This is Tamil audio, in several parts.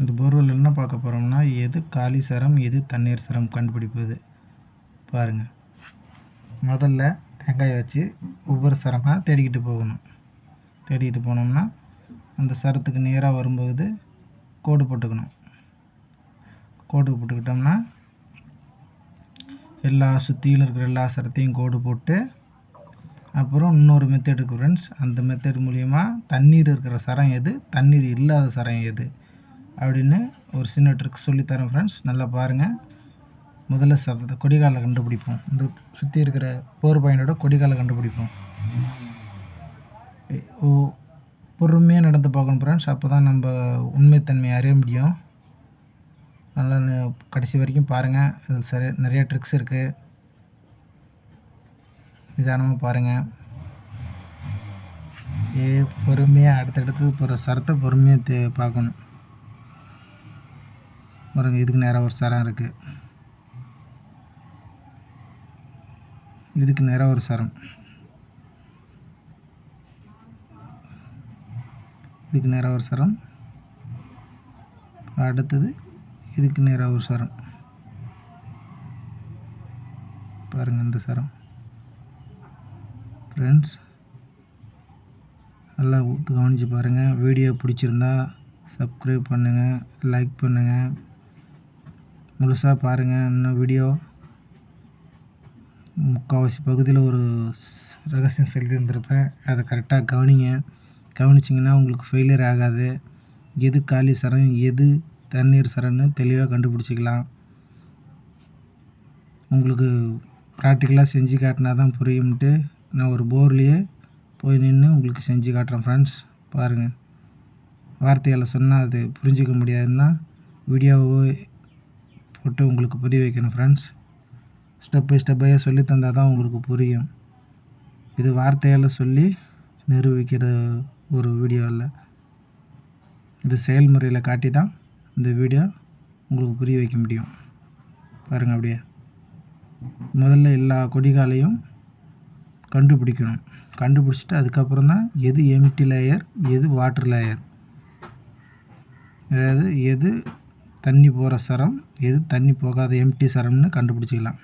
இந்த போர்வெல் என்ன பார்க்க போகிறோம்னா எது காலி சரம் எது தண்ணீர் சரம் கண்டுபிடிப்பது? பாருங்கள் முதல்ல தேங்காயை வச்சு ஒவ்வொரு சரமாக தேடிக்கிட்டு போகணும். தேடிக்கிட்டு போனோம்னா அந்த சரத்துக்கு நேராக வரும்போது கோடு போட்டுக்கணும். கோடு போட்டுக்கிட்டோம்னா எல்லா சுற்றியும் இருக்கிற எல்லா சரத்தையும் கோடு போட்டு அப்புறம் இன்னொரு மெத்தட் இருக்குது ஃப்ரெண்ட்ஸ் அந்த மெத்தட் மூலிமா தண்ணீர் இருக்கிற சரம் எது? தண்ணீர் இல்லாத சரம் எது? அப்படின்னு ஒரு சின்ன ட்ரிக் சொல்லித்தரேன் ஃப்ரெண்ட்ஸ் நல்லா பாருங்கள் முதல்ல சதத்தை கொடிகாலை கண்டுபிடிப்போம். இந்த சுற்றி இருக்கிற போர் பாயிண்டோட கொடிகாலை கண்டுபிடிப்போம். ஓ பொறுமையாக நடந்து பார்க்கணும் ஃப்ரெண்ட்ஸ் அப்போ தான் நம்ம உண்மைத்தன்மையை அறிய முடியும். நல்லா கடைசி வரைக்கும் பாருங்கள் இதில் சரி நிறைய ட்ரிக்ஸ் இருக்குது நிதானமாக பாருங்கள் ஏ பொறுமையாக அடுத்தடுத்து ஒரு சரத்தை பொறுமையாக தே பார்க்கணும். பாருங்க இதுக்கு நேராக ஒரு சரம் இருக்குது இதுக்கு நேராக ஒரு சரம். இதுக்கு நேராக ஒரு சரம். அடுத்தது இதுக்கு நேராக ஒரு சரம். பாருங்கள் இந்த சரம். ஃப்ரெண்ட்ஸ் நல்லா கவனித்து பாருங்கள் வீடியோ பிடிச்சிருந்தா சப்ஸ்கிரைப் பண்ணுங்கள் லைக் பண்ணுங்கள் முழுசாக பாருங்கள் இன்னும் வீடியோ முக்கால்வாசி பகுதியில் ஒரு ரகசியம் சொல்லியிருந்திருப்பேன். அதை கரெக்டாக கவனிங்க. கவனிச்சிங்கன்னா உங்களுக்கு ஃபெயிலியர் ஆகாது. எது காலி சரம் எது தண்ணீர் சரம்னு தெளிவாக கண்டுபிடிச்சிக்கலாம். உங்களுக்கு ப்ராக்டிக்கலாக செஞ்சு காட்டினா தான் புரியும்ட்டு நான் ஒரு போர்லேயே போய் நின்று உங்களுக்கு செஞ்சு காட்டுறேன் ஃப்ரெண்ட்ஸ் பாருங்கள் வார்த்தையால் சொன்னால் அது புரிஞ்சிக்க முடியாதுன்னா வீடியோவை போட்டு உங்களுக்கு புரிய வைக்கணும் ஃப்ரெண்ட்ஸ் ஸ்டெப் பை ஸ்டெப்பாக சொல்லி தந்தால் தான் உங்களுக்கு புரியும். இது வார்த்தையால் சொல்லி நிரூபிக்கிற ஒரு வீடியோ இல்லை இது செயல்முறையில் காட்டி தான் இந்த வீடியோ உங்களுக்கு புரிய வைக்க முடியும். பாருங்கள் அப்படியே. முதல்ல எல்லா கொடிகாலையும் கண்டுபிடிக்கணும். கண்டுபிடிச்சிட்டு அதுக்கப்புறம் தான் எது எம்டி லேயர் எது வாட்டர் லேயர் அதாவது எது தண்ணி போகிற சரம் எது தண்ணி போகாத எம்டி சரம்னு கண்டுபிடிச்சிக்கலாம்.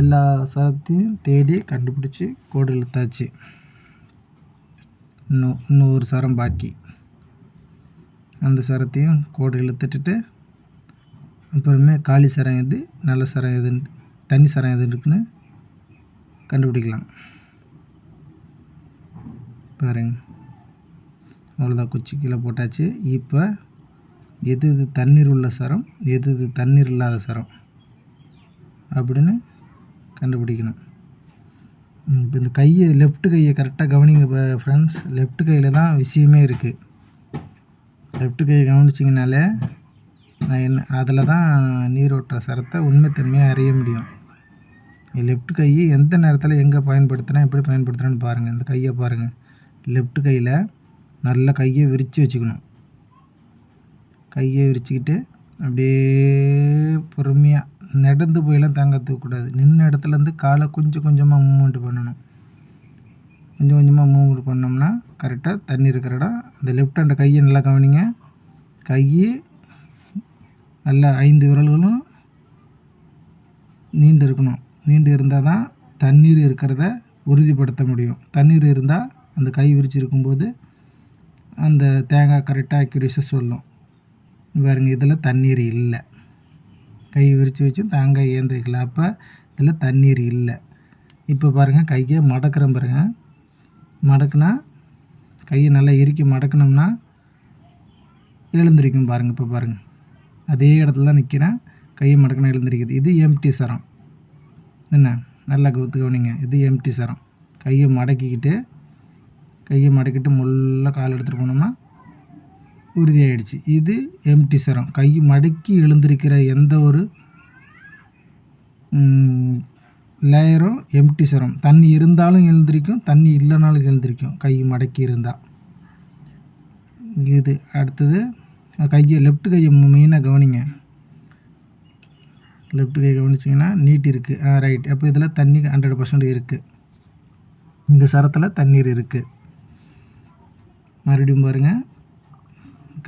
எல்லா சரத்தையும் தேடி கண்டுபிடிச்சி கோடு இழுத்தாச்சு. இன்னும் இன்னும் ஒரு சரம் பாக்கி. அந்த சரத்தையும் கோடு இழுத்துட்டு அப்புறமே காலி சரம் எது நல்ல சரம் எதுன்னு தண்ணி சரம் எது இருக்குன்னு கண்டுபிடிக்கலாம். பாருங்கள் அவ்வளோதான் குச்சி கீழே போட்டாச்சு. இப்போ எது இது தண்ணீர் உள்ள சரம் எது இது தண்ணீர் இல்லாத சரம் அப்படின்னு கண்டுபிடிக்கணும். இப்போ இந்த கையை லெஃப்ட் கையை கரெக்டாக கவனிங்க ஃப்ரெண்ட்ஸ் லெஃப்ட் கையில் தான் விஷயமே இருக்குது லெஃப்ட் கையை கவனிச்சிங்கனாலே நான் என்ன அதில் தான் நீரோட்ட சரத்தை உண்மைத்தன்மையாக அறிய முடியும். லெஃப்ட் கை எந்த நேரத்தில் எங்கே பயன்படுத்துகிறேன் எப்படி பயன்படுத்துகிறேன்னு பாருங்கள் இந்த கையை பாருங்கள் லெஃப்ட் கையில் நல்லா கையை விரித்து வச்சுக்கணும். கையை விரிச்சுக்கிட்டு அப்படியே பொறுமையாக நடந்து போயெல்லாம் தாங்க தூக்கக்கூடாது. நின்ன இடத்துலேருந்து காலை கொஞ்சம் கொஞ்சமாக மூவ்மெண்ட் பண்ணணும். கொஞ்சம் கொஞ்சமாக மூவ்மெண்ட் பண்ணோம்னா கரெக்டாக தண்ணி இருக்கிற இடம். அந்த லெஃப்ட் ஹேண்டை கையை நல்லா கவனிங்க. கை நல்லா ஐந்து விரல்களும் நீண்டு இருக்கணும். நீண்டு இருந்தால் தான் தண்ணீர் இருக்கிறத உறுதிப்படுத்த முடியும். தண்ணீர் இருந்தால் அந்த கை விரிச்சு இருக்கும்போது அந்த தேங்காய் கரெக்டாக அக்யூரேஸாக சொல்லும். பாருங்கள் இதில் தண்ணீர் இல்லை. கை விரித்து வச்சு தேங்காய் ஏந்திரிக்கல. அப்போ இதில் தண்ணீர் இல்லை. இப்போ பாருங்கள் கையை மடக்கிறேன் பாருங்கள் மடக்குனா கையை நல்லா இறுக்கி மடக்கினோம்னா எழுந்திருக்கும் பாருங்கள் இப்போ பாருங்கள் அதே இடத்துல தான் நிற்கிறேன் கையை மடக்கினா எழுந்திருக்குது. இது எம்டி சரம். என்ன? நல்லா கவுத்து கவனிங்க. இது எம்டி சரம். கையை மடக்கிக்கிட்டு கையை மடக்கிட்டு முள்ள கால் எடுத்துகிட்டு போனோம்னா உறுதியாயிடுச்சு. இது எம்டி சரம். கை மடக்கி எழுந்திருக்கிற எந்த ஒரு லேயரும் எம்டி சரம். தண்ணி இருந்தாலும் எழுந்திரிக்கும் தண்ணி இல்லைனாலும் எழுந்திருக்கும். கை மடக்கி இருந்தால் இது அடுத்தது கையை லெஃப்ட் கையை மெயினாக கவனிங்க. லெஃப்ட் கை கவனிச்சிங்கன்னா நீட் இருக்குது ஆ ரைட் அப்போ இதில் தண்ணி ஹண்ட்ரட் பர்சன்ட் இருக்குது இந்த சரத்தில் தண்ணீர் இருக்குது மறுபடியும் பாருங்கள்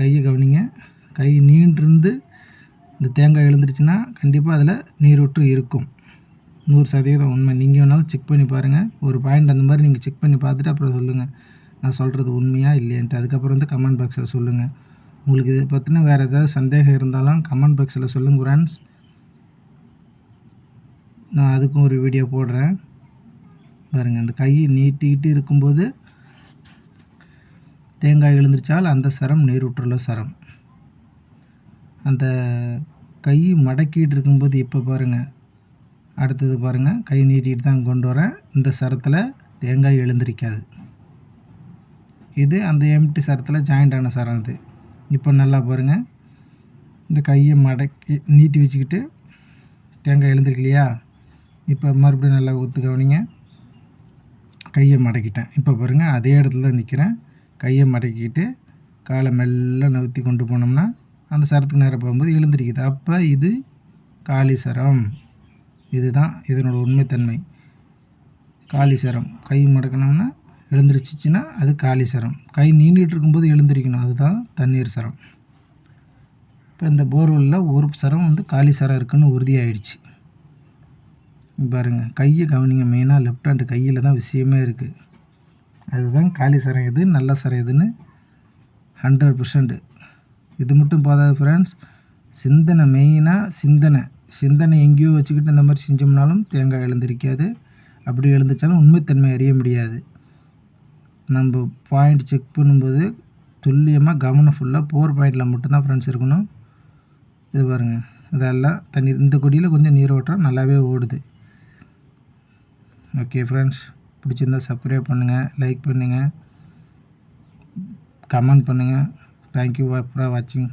கையை கவனிங்க. கை நீண்டிருந்து இந்த தேங்காய் எழுந்துருச்சுன்னா கண்டிப்பாக அதில் நீரூற்று இருக்கும். நூறு சதவீதம் உண்மை. நீங்கள் வேணாலும் செக் பண்ணி பாருங்கள் ஒரு பாயிண்ட் அந்த மாதிரி நீங்கள் செக் பண்ணி பார்த்துட்டு அப்புறம் சொல்லுங்கள் நான் சொல்கிறது உண்மையாக இல்லையான்ட்டு. அதுக்கப்புறம் வந்து கமெண்ட் பாக்ஸில் சொல்லுங்கள் உங்களுக்கு இதை பற்றின வேறு ஏதாவது சந்தேகம் இருந்தாலும் கமெண்ட் பாக்ஸில் சொல்லுங்கள் ஃப்ரெண்ட்ஸ் நான் அதுக்கும் ஒரு வீடியோ போடுறேன். பாருங்கள் அந்த கையை நீட்டிக்கிட்டு இருக்கும்போது தேங்காய் எழுந்திருச்சால் அந்த சரம் நீரூற்றுள்ள சரம். அந்த கை மடக்கிட்டு இருக்கும்போது இப்போ பாருங்கள் அடுத்தது பாருங்கள் கை நீட்டிட்டு தான் கொண்டு வரேன் இந்த சரத்தில் தேங்காய் எழுந்திருக்காது. இது அந்த எம்டி சரத்தில் ஜாயிண்ட் ஆன சரம் அது. இப்போ நல்லா பாருங்கள் இந்த கையை மடக்கி நீட்டி வச்சுக்கிட்டு தேங்காய் எழுந்திருக்கு இல்லையா இப்போ மறுபடியும் நல்லா ஊற்று கவனிங்க கையை மடக்கிட்டேன். இப்போ பாருங்கள் அதே இடத்துல தான் நிற்கிறேன் கையை மடக்கிட்டு காலை மெல்ல நவுத்தி கொண்டு போனோம்னா அந்த சரத்துக்கு நேரம் போகும்போது எழுந்திருக்குது. அப்போ இது காளி சரம். இதுதான் இதனோட உண்மைத்தன்மை. காளி சரம். கை மடக்கணும்னா எழுந்திருச்சிச்சின்னா அது காளி சரம். கை நீண்டிகிட்டு இருக்கும்போது எழுந்திருக்கணும். அதுதான் தண்ணீர் சரம். இப்போ இந்த போர்வெல்லில் ஒரு சரம் வந்து காளி சரம் இருக்குன்னு உறுதியாயிடுச்சு. பாருங்கள் கையை கவனிங்க. மெயினாக லெஃப்ட் ஹேண்டு கையில் தான் விஷயமே இருக்குது அதுதான் காலி சரம் எது நல்ல சரம் எதுன்னு ஹண்ட்ரட் பர்சன்ட் இது மட்டும் போதாது ஃப்ரெண்ட்ஸ் சிந்தனை மெயினாக சிந்தனை. சிந்தனை எங்கேயோ வச்சுக்கிட்டு இந்த மாதிரி செஞ்சோம்னாலும் தேங்காய் எழுந்திருக்காது. அப்படி எழுந்துச்சாலும் உண்மைத்தன்மை அறிய முடியாது. நம்ம பாயிண்ட் செக் பண்ணும்போது துல்லியமாக கவனம் ஃபுல்லாக போர் பாயிண்டில் மட்டும்தான் ஃப்ரெண்ட்ஸ் இருக்கணும். இது பாருங்கள் இதெல்லாம் தண்ணி இந்த கொடியில் கொஞ்சம் நீரோட்டம் நல்லாவே ஓடுது. ஓகே ஃப்ரெண்ட்ஸ் பிடிச்சிருந்தா சப்ஸ்கிரைப் பண்ணுங்கள் லைக் பண்ணுங்கள் கமெண்ட் பண்ணுங்கள் தேங்க்யூ ஃபார் வாட்சிங்